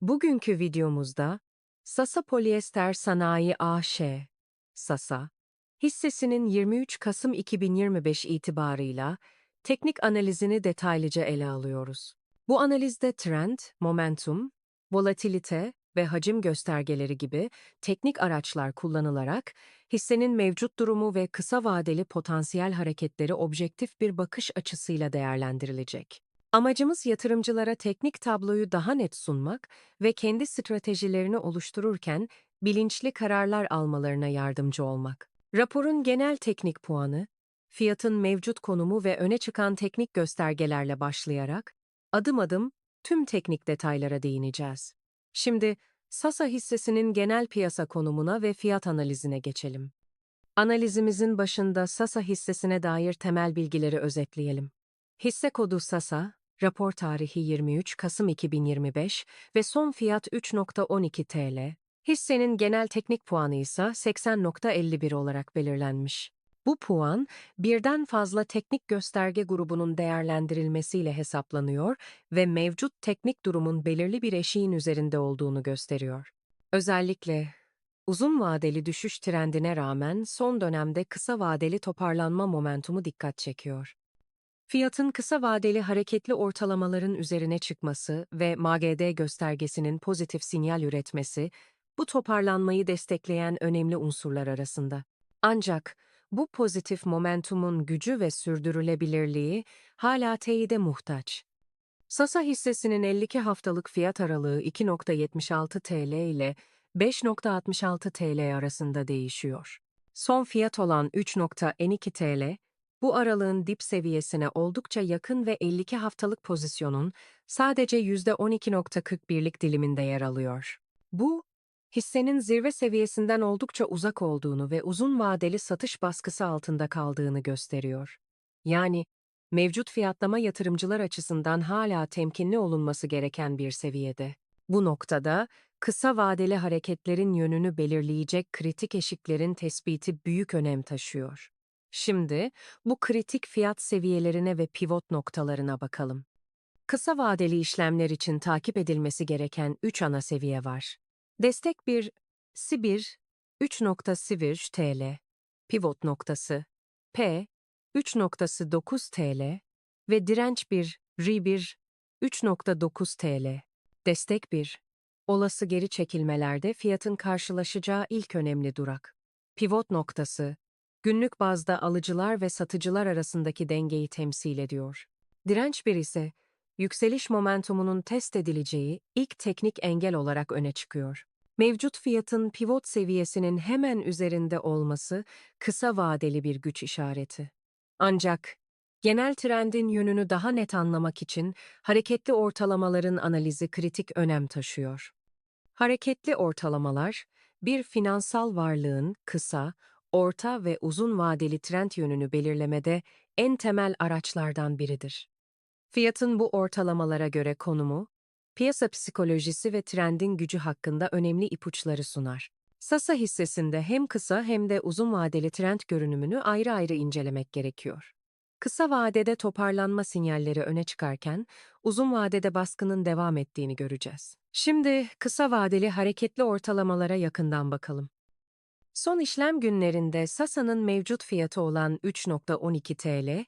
Bugünkü videomuzda Sasa Polyester Sanayi AŞ, Sasa, hissesinin 23 Kasım 2025 itibarıyla teknik analizini detaylıca ele alıyoruz. Bu analizde trend, momentum, volatilite ve hacim göstergeleri gibi teknik araçlar kullanılarak hissenin mevcut durumu ve kısa vadeli potansiyel hareketleri objektif bir bakış açısıyla değerlendirilecek. Amacımız yatırımcılara teknik tabloyu daha net sunmak ve kendi stratejilerini oluştururken bilinçli kararlar almalarına yardımcı olmak. Raporun genel teknik puanı, fiyatın mevcut konumu ve öne çıkan teknik göstergelerle başlayarak adım adım tüm teknik detaylara değineceğiz. Şimdi Sasa hissesinin genel piyasa konumuna ve fiyat analizine geçelim. Analizimizin başında Sasa hissesine dair temel bilgileri özetleyelim. Hisse kodu Sasa, rapor tarihi 23 Kasım 2025 ve son fiyat 3.12 TL. Hissenin genel teknik puanı ise 80.51 olarak belirlenmiş. Bu puan, birden fazla teknik gösterge grubunun değerlendirilmesiyle hesaplanıyor ve mevcut teknik durumun belirli bir eşiğin üzerinde olduğunu gösteriyor. Özellikle uzun vadeli düşüş trendine rağmen son dönemde kısa vadeli toparlanma momentumu dikkat çekiyor. Fiyatın kısa vadeli hareketli ortalamaların üzerine çıkması ve MAGD göstergesinin pozitif sinyal üretmesi, bu toparlanmayı destekleyen önemli unsurlar arasında. Ancak bu pozitif momentumun gücü ve sürdürülebilirliği hala teyide muhtaç. Sasa hissesinin 52 haftalık fiyat aralığı 2.76 TL ile 5.66 TL arasında değişiyor. Son fiyat olan 3.12 TL, bu aralığın dip seviyesine oldukça yakın ve 52 haftalık pozisyonun sadece %12.41'lik diliminde yer alıyor. Bu, hissenin zirve seviyesinden oldukça uzak olduğunu ve uzun vadeli satış baskısı altında kaldığını gösteriyor. Yani, mevcut fiyatlama yatırımcılar açısından hala temkinli olunması gereken bir seviyede. Bu noktada, kısa vadeli hareketlerin yönünü belirleyecek kritik eşiklerin tespiti büyük önem taşıyor. Şimdi bu kritik fiyat seviyelerine ve pivot noktalarına bakalım. Kısa vadeli işlemler için takip edilmesi gereken 3 ana seviye var. Destek 1, Sibir, 3.Sivir TL, pivot noktası, P, 3.9 TL ve direnç 1, R1, 3.9 TL. Destek 1, olası geri çekilmelerde fiyatın karşılaşacağı ilk önemli durak. Pivot noktası, günlük bazda alıcılar ve satıcılar arasındaki dengeyi temsil ediyor. Direnç 1 ise, yükseliş momentumunun test edileceği ilk teknik engel olarak öne çıkıyor. Mevcut fiyatın pivot seviyesinin hemen üzerinde olması kısa vadeli bir güç işareti. Ancak genel trendin yönünü daha net anlamak için hareketli ortalamaların analizi kritik önem taşıyor. Hareketli ortalamalar, bir finansal varlığın kısa, orta ve uzun vadeli trend yönünü belirlemede en temel araçlardan biridir. Fiyatın bu ortalamalara göre konumu, piyasa psikolojisi ve trendin gücü hakkında önemli ipuçları sunar. Sasa hissesinde hem kısa hem de uzun vadeli trend görünümünü ayrı ayrı incelemek gerekiyor. Kısa vadede toparlanma sinyalleri öne çıkarken, uzun vadede baskının devam ettiğini göreceğiz. Şimdi kısa vadeli hareketli ortalamalara yakından bakalım. Son işlem günlerinde Sasa'nın mevcut fiyatı olan 3.12 TL,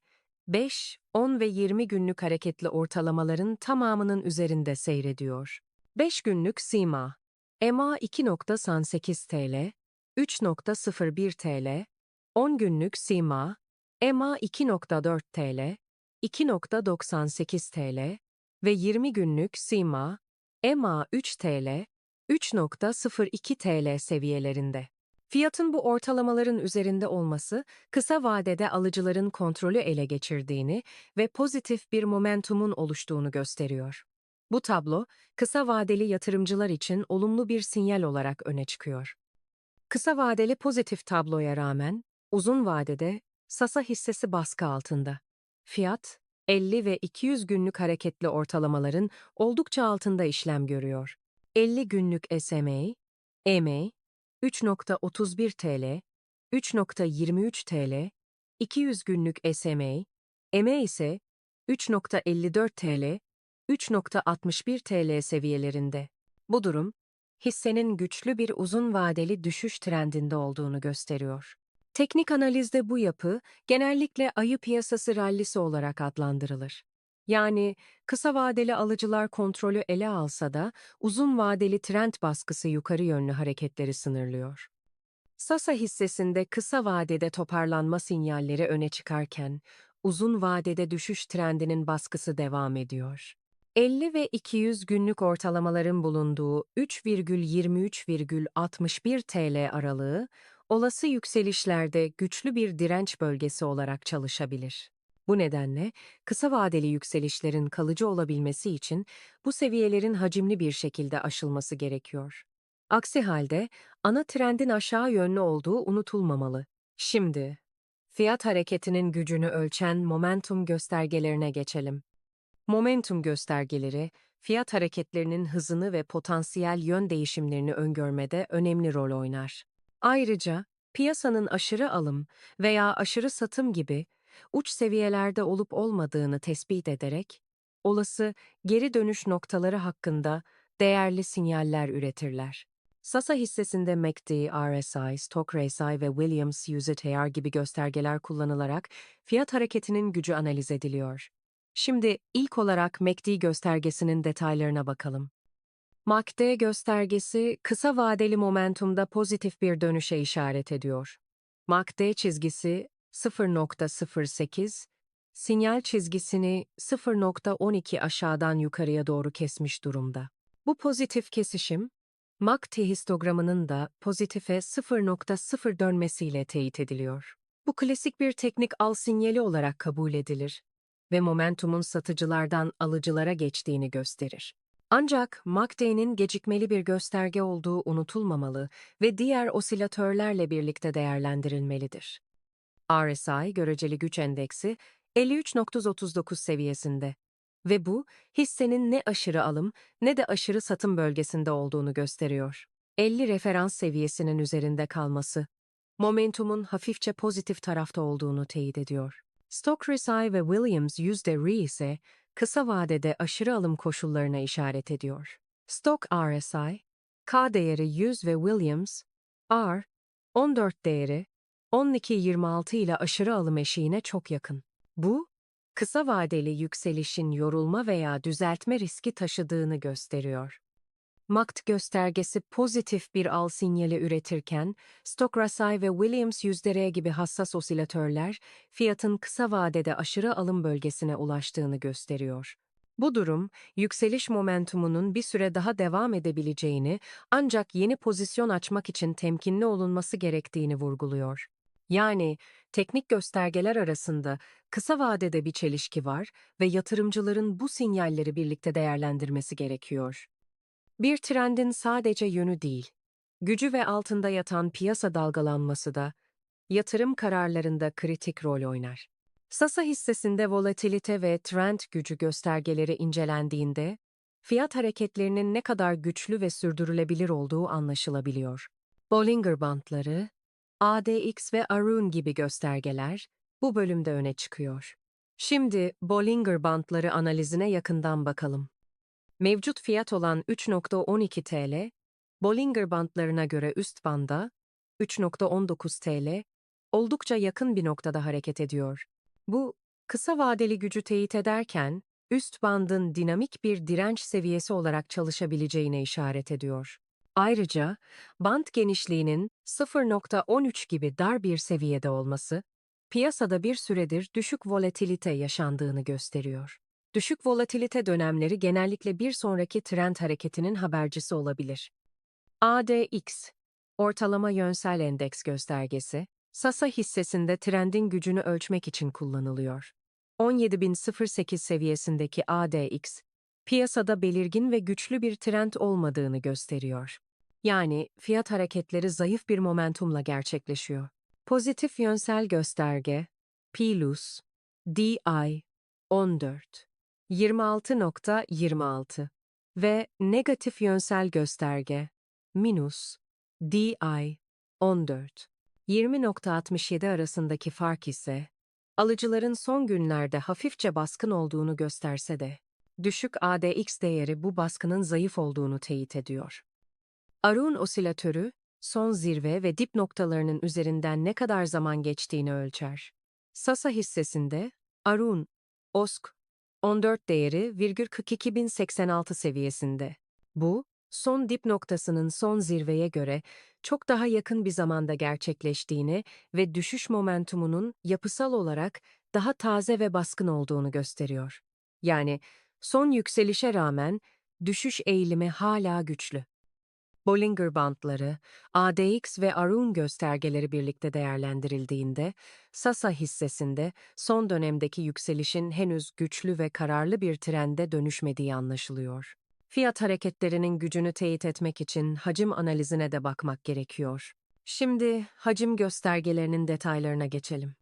5, 10 ve 20 günlük hareketli ortalamaların tamamının üzerinde seyrediyor. 5 günlük SIMA, EMA 2.18 TL, 3.01 TL, 10 günlük SIMA, EMA 2.4 TL, 2.98 TL ve 20 günlük SIMA, EMA 3 TL, 3.02 TL seviyelerinde. Fiyatın bu ortalamaların üzerinde olması, kısa vadede alıcıların kontrolü ele geçirdiğini ve pozitif bir momentumun oluştuğunu gösteriyor. Bu tablo, kısa vadeli yatırımcılar için olumlu bir sinyal olarak öne çıkıyor. Kısa vadeli pozitif tabloya rağmen, uzun vadede Sasa hissesi baskı altında. Fiyat, 50 ve 200 günlük hareketli ortalamaların oldukça altında işlem görüyor. 50 günlük SMA, EMA, 3.31 TL, 3.23 TL, 200 günlük SMA, EMA ise 3.54 TL, 3.61 TL seviyelerinde. Bu durum, hissenin güçlü bir uzun vadeli düşüş trendinde olduğunu gösteriyor. Teknik analizde bu yapı genellikle ayı piyasası rallisi olarak adlandırılır. Yani kısa vadeli alıcılar kontrolü ele alsa da uzun vadeli trend baskısı yukarı yönlü hareketleri sınırlıyor. Sasa hissesinde kısa vadede toparlanma sinyalleri öne çıkarken uzun vadede düşüş trendinin baskısı devam ediyor. 50 ve 200 günlük ortalamaların bulunduğu 3,23,61 TL aralığı olası yükselişlerde güçlü bir direnç bölgesi olarak çalışabilir. Bu nedenle kısa vadeli yükselişlerin kalıcı olabilmesi için bu seviyelerin hacimli bir şekilde aşılması gerekiyor. Aksi halde ana trendin aşağı yönlü olduğu unutulmamalı. Şimdi, fiyat hareketinin gücünü ölçen momentum göstergelerine geçelim. Momentum göstergeleri, fiyat hareketlerinin hızını ve potansiyel yön değişimlerini öngörmede önemli rol oynar. Ayrıca, piyasanın aşırı alım veya aşırı satım gibi uç seviyelerde olup olmadığını tespit ederek, olası geri dönüş noktaları hakkında değerli sinyaller üretirler. Sasa hissesinde MACD, RSI, Stock RSI ve Williams UZTR gibi göstergeler kullanılarak fiyat hareketinin gücü analiz ediliyor. Şimdi ilk olarak MACD göstergesinin detaylarına bakalım. MACD göstergesi kısa vadeli momentumda pozitif bir dönüşe işaret ediyor. MACD çizgisi 0.08, sinyal çizgisini 0.12 aşağıdan yukarıya doğru kesmiş durumda. Bu pozitif kesişim, MACD histogramının da pozitife 0.0 dönmesiyle teyit ediliyor. Bu klasik bir teknik al sinyali olarak kabul edilir ve momentumun satıcılardan alıcılara geçtiğini gösterir. Ancak MACD'nin gecikmeli bir gösterge olduğu unutulmamalı ve diğer osilatörlerle birlikte değerlendirilmelidir. RSI göreceli güç endeksi 53.39 seviyesinde ve bu hissenin ne aşırı alım ne de aşırı satım bölgesinde olduğunu gösteriyor. 50 referans seviyesinin üzerinde kalması, momentumun hafifçe pozitif tarafta olduğunu teyit ediyor. Stock RSI ve Williams %R ise kısa vadede aşırı alım koşullarına işaret ediyor. Stock RSI, K değeri 100 ve Williams, R, 14 değeri 12.26 ile aşırı alım eşiğine çok yakın. Bu, kısa vadeli yükselişin yorulma veya düzeltme riski taşıdığını gösteriyor. MACD göstergesi pozitif bir al sinyali üretirken, Stock RSI ve Williams yüzdere gibi hassas osilatörler, fiyatın kısa vadede aşırı alım bölgesine ulaştığını gösteriyor. Bu durum, yükseliş momentumunun bir süre daha devam edebileceğini ancak yeni pozisyon açmak için temkinli olunması gerektiğini vurguluyor. Yani teknik göstergeler arasında kısa vadede bir çelişki var ve yatırımcıların bu sinyalleri birlikte değerlendirmesi gerekiyor. Bir trendin sadece yönü değil, gücü ve altında yatan piyasa dalgalanması da yatırım kararlarında kritik rol oynar. Sasa hissesinde volatilite ve trend gücü göstergeleri incelendiğinde, fiyat hareketlerinin ne kadar güçlü ve sürdürülebilir olduğu anlaşılabiliyor. Bollinger Bandları, ADX ve Arun gibi göstergeler bu bölümde öne çıkıyor. Şimdi Bollinger Bandları analizine yakından bakalım. Mevcut fiyat olan 3.12 TL, Bollinger Bandlarına göre üst banda 3.19 TL, oldukça yakın bir noktada hareket ediyor. Bu, kısa vadeli gücü teyit ederken, üst bandın dinamik bir direnç seviyesi olarak çalışabileceğine işaret ediyor. Ayrıca, band genişliğinin 0.13 gibi dar bir seviyede olması, piyasada bir süredir düşük volatilite yaşandığını gösteriyor. Düşük volatilite dönemleri genellikle bir sonraki trend hareketinin habercisi olabilir. ADX, ortalama yönsel endeks göstergesi, Sasa hissesinde trendin gücünü ölçmek için kullanılıyor. 17.008 seviyesindeki ADX, piyasada belirgin ve güçlü bir trend olmadığını gösteriyor. Yani fiyat hareketleri zayıf bir momentumla gerçekleşiyor. Pozitif yönsel gösterge, PLUS, DI, 14, 26.26 ve negatif yönsel gösterge, minus, DI, 14, 20.67 arasındaki fark ise, alıcıların son günlerde hafifçe baskın olduğunu gösterse de, düşük ADX değeri bu baskının zayıf olduğunu teyit ediyor. Arun osilatörü, son zirve ve dip noktalarının üzerinden ne kadar zaman geçtiğini ölçer. Sasa hissesinde, Arun, OSK, 14 değeri virgül 42.086 seviyesinde. Bu, son dip noktasının son zirveye göre çok daha yakın bir zamanda gerçekleştiğini ve düşüş momentumunun yapısal olarak daha taze ve baskın olduğunu gösteriyor. Yani son yükselişe rağmen düşüş eğilimi hala güçlü. Bollinger Bandları, ADX ve Arun göstergeleri birlikte değerlendirildiğinde, Sasa hissesinde son dönemdeki yükselişin henüz güçlü ve kararlı bir trende dönüşmediği anlaşılıyor. Fiyat hareketlerinin gücünü teyit etmek için hacim analizine de bakmak gerekiyor. Şimdi hacim göstergelerinin detaylarına geçelim.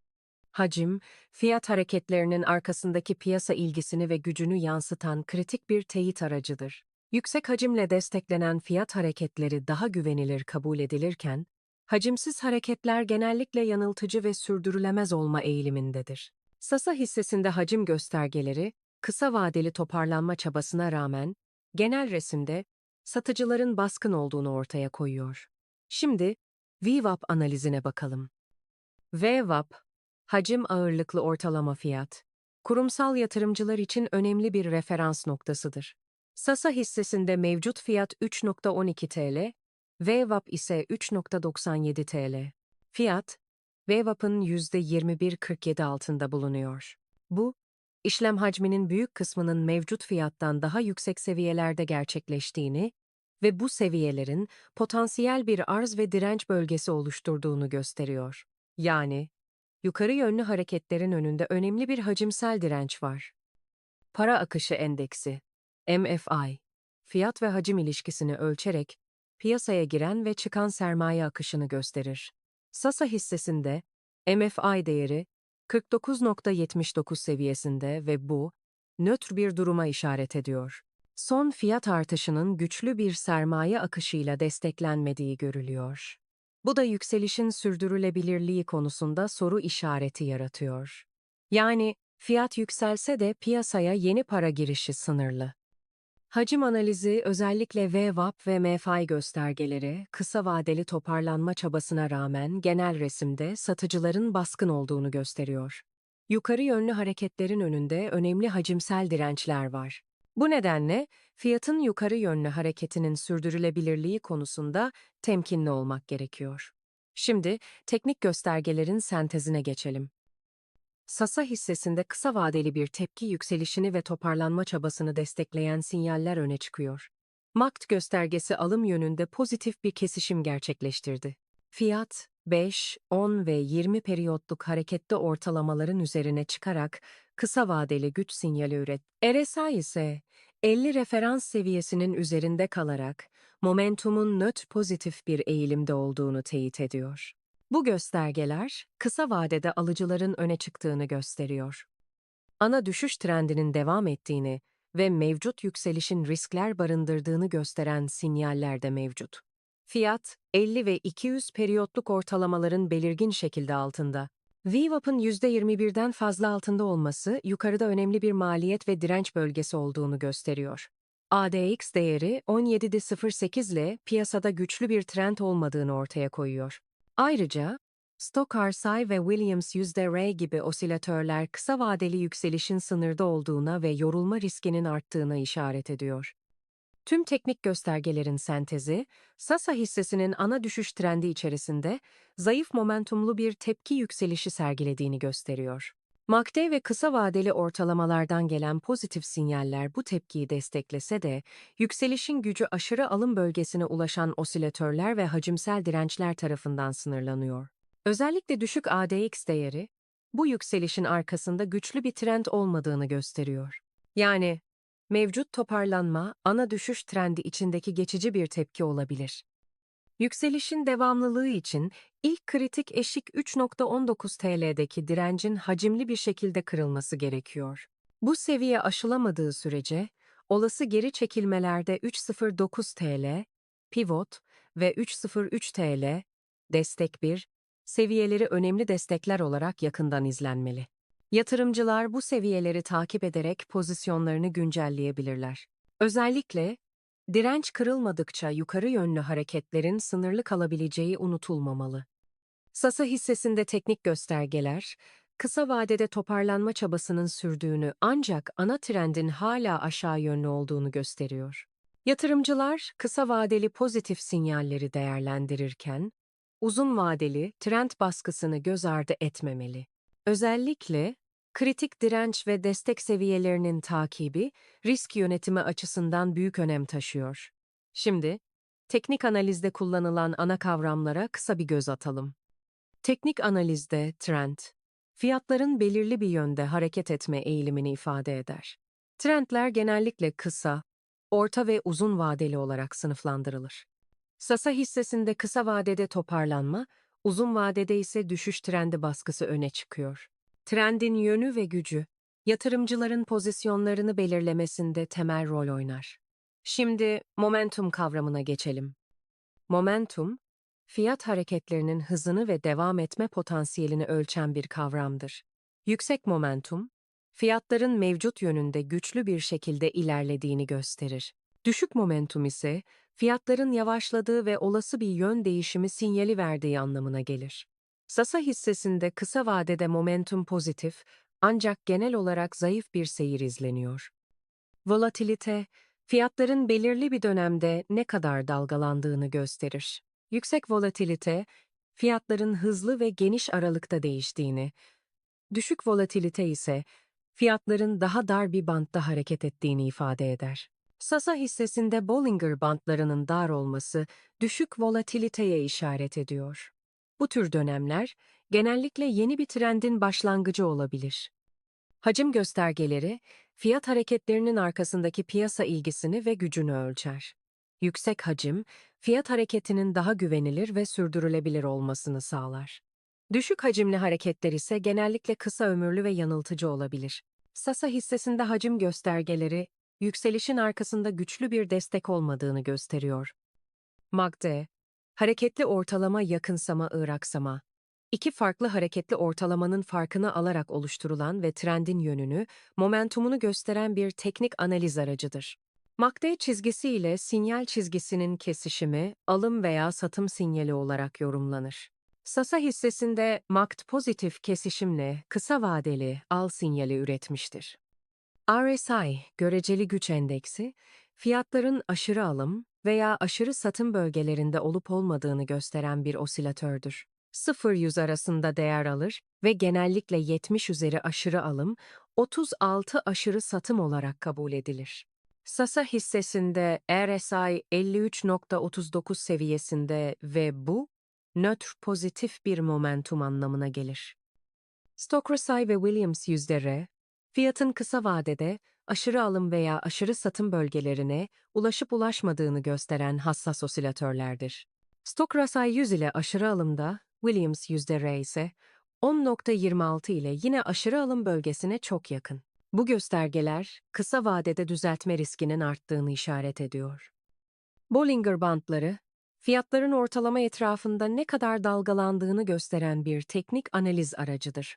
Hacim, fiyat hareketlerinin arkasındaki piyasa ilgisini ve gücünü yansıtan kritik bir teyit aracıdır. Yüksek hacimle desteklenen fiyat hareketleri daha güvenilir kabul edilirken, hacimsiz hareketler genellikle yanıltıcı ve sürdürülemez olma eğilimindedir. Sasa hissesinde hacim göstergeleri, kısa vadeli toparlanma çabasına rağmen, genel resimde satıcıların baskın olduğunu ortaya koyuyor. Şimdi VWAP analizine bakalım. VWAP, hacim ağırlıklı ortalama fiyat, kurumsal yatırımcılar için önemli bir referans noktasıdır. Sasa hissesinde mevcut fiyat 3.12 TL, VWAP ise 3.97 TL. Fiyat, VWAP'ın %21.47 altında bulunuyor. Bu, işlem hacminin büyük kısmının mevcut fiyattan daha yüksek seviyelerde gerçekleştiğini ve bu seviyelerin potansiyel bir arz ve direnç bölgesi oluşturduğunu gösteriyor. Yani, yukarı yönlü hareketlerin önünde önemli bir hacimsel direnç var. Para akışı endeksi MFI, fiyat ve hacim ilişkisini ölçerek piyasaya giren ve çıkan sermaye akışını gösterir. Sasa hissesinde MFI değeri 49.79 seviyesinde ve bu nötr bir duruma işaret ediyor. Son fiyat artışının güçlü bir sermaye akışıyla desteklenmediği görülüyor. Bu da yükselişin sürdürülebilirliği konusunda soru işareti yaratıyor. Yani fiyat yükselse de piyasaya yeni para girişi sınırlı. Hacim analizi özellikle VWAP ve MFI göstergeleri kısa vadeli toparlanma çabasına rağmen genel resimde satıcıların baskın olduğunu gösteriyor. Yukarı yönlü hareketlerin önünde önemli hacimsel dirençler var. Bu nedenle fiyatın yukarı yönlü hareketinin sürdürülebilirliği konusunda temkinli olmak gerekiyor. Şimdi teknik göstergelerin sentezine geçelim. Sasa hissesinde kısa vadeli bir tepki yükselişini ve toparlanma çabasını destekleyen sinyaller öne çıkıyor. MACD göstergesi alım yönünde pozitif bir kesişim gerçekleştirdi. Fiyat, 5, 10 ve 20 periyotluk hareketli ortalamaların üzerine çıkarak kısa vadeli güç sinyali üret. RSI ise 50 referans seviyesinin üzerinde kalarak momentumun nötr pozitif bir eğilimde olduğunu teyit ediyor. Bu göstergeler, kısa vadede alıcıların öne çıktığını gösteriyor. Ana düşüş trendinin devam ettiğini ve mevcut yükselişin riskler barındırdığını gösteren sinyaller de mevcut. Fiyat, 50 ve 200 periyotluk ortalamaların belirgin şekilde altında. VWAP'ın %21'den fazla altında olması yukarıda önemli bir maliyet ve direnç bölgesi olduğunu gösteriyor. ADX değeri 17.08 ile piyasada güçlü bir trend olmadığını ortaya koyuyor. Ayrıca, Stochar-Say ve Williams %R gibi osilatörler kısa vadeli yükselişin sınırda olduğuna ve yorulma riskinin arttığına işaret ediyor. Tüm teknik göstergelerin sentezi, Sasa hissesinin ana düşüş trendi içerisinde zayıf momentumlu bir tepki yükselişi sergilediğini gösteriyor. MACD ve kısa vadeli ortalamalardan gelen pozitif sinyaller bu tepkiyi desteklese de, yükselişin gücü aşırı alım bölgesine ulaşan osilatörler ve hacimsel dirençler tarafından sınırlanıyor. Özellikle düşük ADX değeri, bu yükselişin arkasında güçlü bir trend olmadığını gösteriyor. Yani, mevcut toparlanma, ana düşüş trendi içindeki geçici bir tepki olabilir. Yükselişin devamlılığı için ilk kritik eşik 3.19 TL'deki direncin hacimli bir şekilde kırılması gerekiyor. Bu seviye aşılamadığı sürece olası geri çekilmelerde 3.09 TL, pivot ve 3.03 TL, destek 1, seviyeleri önemli destekler olarak yakından izlenmeli. Yatırımcılar bu seviyeleri takip ederek pozisyonlarını güncelleyebilirler. Özellikle direnç kırılmadıkça yukarı yönlü hareketlerin sınırlı kalabileceği unutulmamalı. Sasa hissesinde teknik göstergeler, kısa vadede toparlanma çabasının sürdüğünü ancak ana trendin hala aşağı yönlü olduğunu gösteriyor. Yatırımcılar kısa vadeli pozitif sinyalleri değerlendirirken, uzun vadeli trend baskısını göz ardı etmemeli. Özellikle kritik direnç ve destek seviyelerinin takibi risk yönetimi açısından büyük önem taşıyor. Şimdi teknik analizde kullanılan ana kavramlara kısa bir göz atalım. Teknik analizde trend, fiyatların belirli bir yönde hareket etme eğilimini ifade eder. Trendler genellikle kısa, orta ve uzun vadeli olarak sınıflandırılır. Sasa hissesinde kısa vadede toparlanma, uzun vadede ise düşüş trendi baskısı öne çıkıyor. Trendin yönü ve gücü, yatırımcıların pozisyonlarını belirlemesinde temel rol oynar. Şimdi momentum kavramına geçelim. Momentum, fiyat hareketlerinin hızını ve devam etme potansiyelini ölçen bir kavramdır. Yüksek momentum, fiyatların mevcut yönünde güçlü bir şekilde ilerlediğini gösterir. Düşük momentum ise fiyatların yavaşladığı ve olası bir yön değişimi sinyali verdiği anlamına gelir. Sasa hissesinde kısa vadede momentum pozitif ancak genel olarak zayıf bir seyir izleniyor. Volatilite, fiyatların belirli bir dönemde ne kadar dalgalandığını gösterir. Yüksek volatilite, fiyatların hızlı ve geniş aralıkta değiştiğini, düşük volatilite ise fiyatların daha dar bir bantta hareket ettiğini ifade eder. Sasa hissesinde Bollinger bantlarının dar olması düşük volatiliteye işaret ediyor. Bu tür dönemler genellikle yeni bir trendin başlangıcı olabilir. Hacim göstergeleri, fiyat hareketlerinin arkasındaki piyasa ilgisini ve gücünü ölçer. Yüksek hacim, fiyat hareketinin daha güvenilir ve sürdürülebilir olmasını sağlar. Düşük hacimli hareketler ise genellikle kısa ömürlü ve yanıltıcı olabilir. Sasa hissesinde hacim göstergeleri, yükselişin arkasında güçlü bir destek olmadığını gösteriyor. MACD, hareketli ortalama yakınsama ıraksama, İki farklı hareketli ortalamanın farkını alarak oluşturulan ve trendin yönünü, momentumunu gösteren bir teknik analiz aracıdır. MACD çizgisi ile sinyal çizgisinin kesişimi, alım veya satım sinyali olarak yorumlanır. Sasa hissesinde MACD pozitif kesişimle kısa vadeli al sinyali üretmiştir. RSI, göreceli güç endeksi, fiyatların aşırı alım veya aşırı satım bölgelerinde olup olmadığını gösteren bir osilatördür. 0-100 arasında değer alır ve genellikle 70 üzeri aşırı alım, 36 aşırı satım olarak kabul edilir. Sasa hissesinde RSI 53.39 seviyesinde ve bu, nötr pozitif bir momentum anlamına gelir. Stokrosi ve Williams yüzleri, fiyatın kısa vadede aşırı alım veya aşırı satım bölgelerine ulaşıp ulaşmadığını gösteren hassas osilatörlerdir. Stokrosi 100 ile aşırı alımda, Williams yüzde ise 10.26 ile yine aşırı alım bölgesine çok yakın. Bu göstergeler kısa vadede düzeltme riskinin arttığını işaret ediyor. Bollinger bantları, fiyatların ortalama etrafında ne kadar dalgalandığını gösteren bir teknik analiz aracıdır.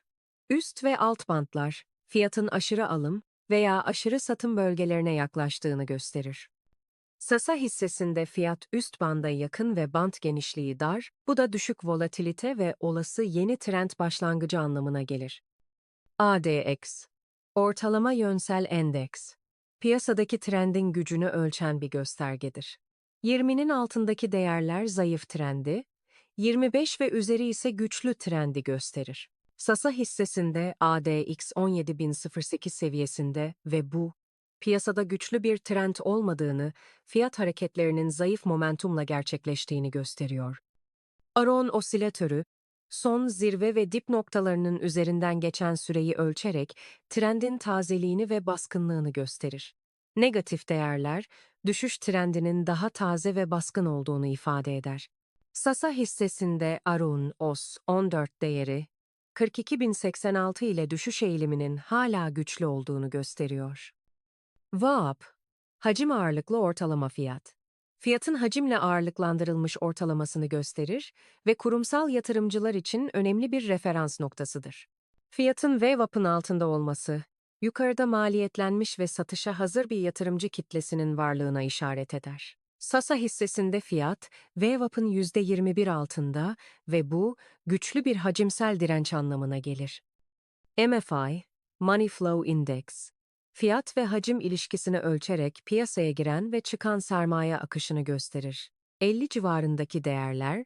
Üst ve alt bantlar, fiyatın aşırı alım veya aşırı satım bölgelerine yaklaştığını gösterir. Sasa hissesinde fiyat üst banda yakın ve bant genişliği dar, bu da düşük volatilite ve olası yeni trend başlangıcı anlamına gelir. ADX Ortalama yönsel endeks Piyasadaki trendin gücünü ölçen bir göstergedir. 20'nin altındaki değerler zayıf trendi, 25 ve üzeri ise güçlü trendi gösterir. Sasa hissesinde ADX 17.008 seviyesinde ve bu, piyasada güçlü bir trend olmadığını, fiyat hareketlerinin zayıf momentumla gerçekleştiğini gösteriyor. Aron osilatörü, son zirve ve dip noktalarının üzerinden geçen süreyi ölçerek trendin tazeliğini ve baskınlığını gösterir. Negatif değerler, düşüş trendinin daha taze ve baskın olduğunu ifade eder. Sasa hissesinde Arun OS 14 değeri 42.086 ile düşüş eğiliminin hala güçlü olduğunu gösteriyor. VAP, hacim ağırlıklı ortalama fiyat. Fiyatın hacimle ağırlıklandırılmış ortalamasını gösterir ve kurumsal yatırımcılar için önemli bir referans noktasıdır. Fiyatın VWAP'ın altında olması, yukarıda maliyetlenmiş ve satışa hazır bir yatırımcı kitlesinin varlığına işaret eder. Sasa hissesinde fiyat, VWAP'ın %21 altında ve bu, güçlü bir hacimsel direnç anlamına gelir. MFI, Money Flow Index, fiyat ve hacim ilişkisini ölçerek piyasaya giren ve çıkan sermaye akışını gösterir. 50 civarındaki değerler,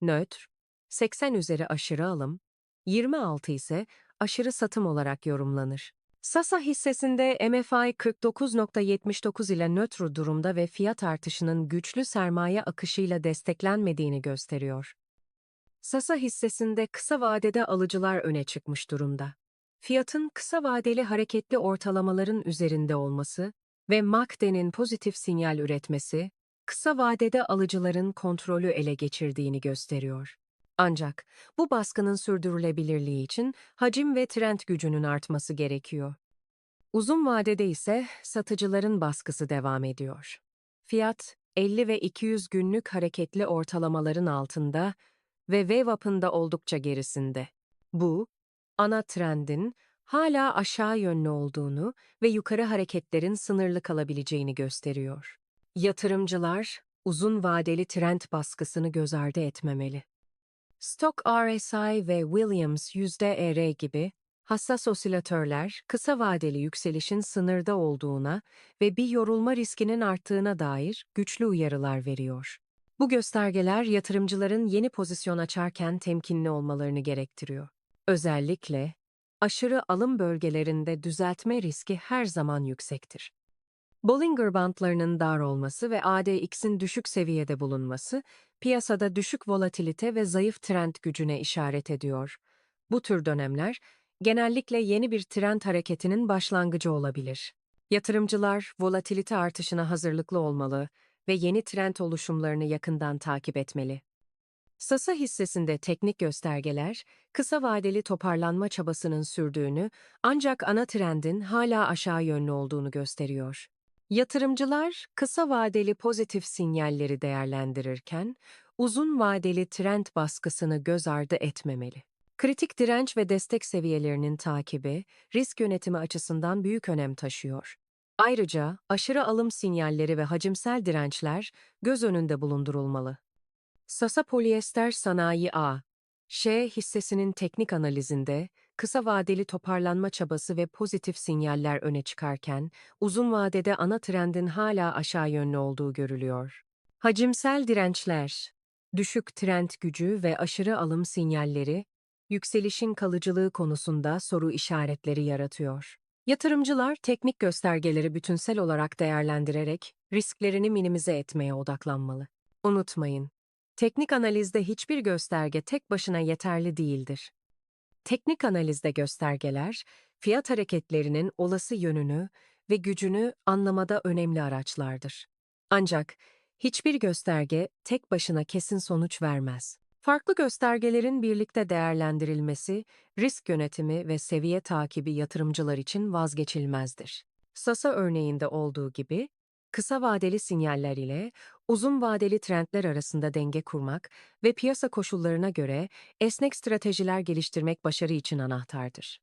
nötr, 80 üzeri aşırı alım, 26 ise aşırı satım olarak yorumlanır. Sasa hissesinde MFI 49.79 ile nötr durumda ve fiyat artışının güçlü sermaye akışıyla desteklenmediğini gösteriyor. Sasa hissesinde kısa vadede alıcılar öne çıkmış durumda. Fiyatın kısa vadeli hareketli ortalamaların üzerinde olması ve MACD'nin pozitif sinyal üretmesi, kısa vadede alıcıların kontrolü ele geçirdiğini gösteriyor. Ancak bu baskının sürdürülebilirliği için hacim ve trend gücünün artması gerekiyor. Uzun vadede ise satıcıların baskısı devam ediyor. Fiyat 50 ve 200 günlük hareketli ortalamaların altında ve VWAP'ın da oldukça gerisinde. Bu, ana trendin hala aşağı yönlü olduğunu ve yukarı hareketlerin sınırlı kalabileceğini gösteriyor. Yatırımcılar, uzun vadeli trend baskısını göz ardı etmemeli. Stock RSI ve Williams %ER gibi hassas osilatörler kısa vadeli yükselişin sınırda olduğuna ve bir yorulma riskinin arttığına dair güçlü uyarılar veriyor. Bu göstergeler yatırımcıların yeni pozisyon açarken temkinli olmalarını gerektiriyor. Özellikle aşırı alım bölgelerinde düzeltme riski her zaman yüksektir. Bollinger Bandlarının dar olması ve ADX'in düşük seviyede bulunması, piyasada düşük volatilite ve zayıf trend gücüne işaret ediyor. Bu tür dönemler, genellikle yeni bir trend hareketinin başlangıcı olabilir. Yatırımcılar, volatilite artışına hazırlıklı olmalı ve yeni trend oluşumlarını yakından takip etmeli. Sasa hissesinde teknik göstergeler, kısa vadeli toparlanma çabasının sürdüğünü ancak ana trendin hala aşağı yönlü olduğunu gösteriyor. Yatırımcılar kısa vadeli pozitif sinyalleri değerlendirirken, uzun vadeli trend baskısını göz ardı etmemeli. Kritik direnç ve destek seviyelerinin takibi, risk yönetimi açısından büyük önem taşıyor. Ayrıca aşırı alım sinyalleri ve hacimsel dirençler göz önünde bulundurulmalı. Sasa Polyester Sanayi A. Ş hissesinin teknik analizinde kısa vadeli toparlanma çabası ve pozitif sinyaller öne çıkarken, uzun vadede ana trendin hala aşağı yönlü olduğu görülüyor. Hacimsel dirençler, düşük trend gücü ve aşırı alım sinyalleri, yükselişin kalıcılığı konusunda soru işaretleri yaratıyor. Yatırımcılar teknik göstergeleri bütünsel olarak değerlendirerek risklerini minimize etmeye odaklanmalı. Unutmayın, teknik analizde hiçbir gösterge tek başına yeterli değildir. Teknik analizde göstergeler, fiyat hareketlerinin olası yönünü ve gücünü anlamada önemli araçlardır. Ancak hiçbir gösterge tek başına kesin sonuç vermez. Farklı göstergelerin birlikte değerlendirilmesi, risk yönetimi ve seviye takibi yatırımcılar için vazgeçilmezdir. Sasa örneğinde olduğu gibi, kısa vadeli sinyaller ile uzun vadeli trendler arasında denge kurmak ve piyasa koşullarına göre esnek stratejiler geliştirmek başarı için anahtardır.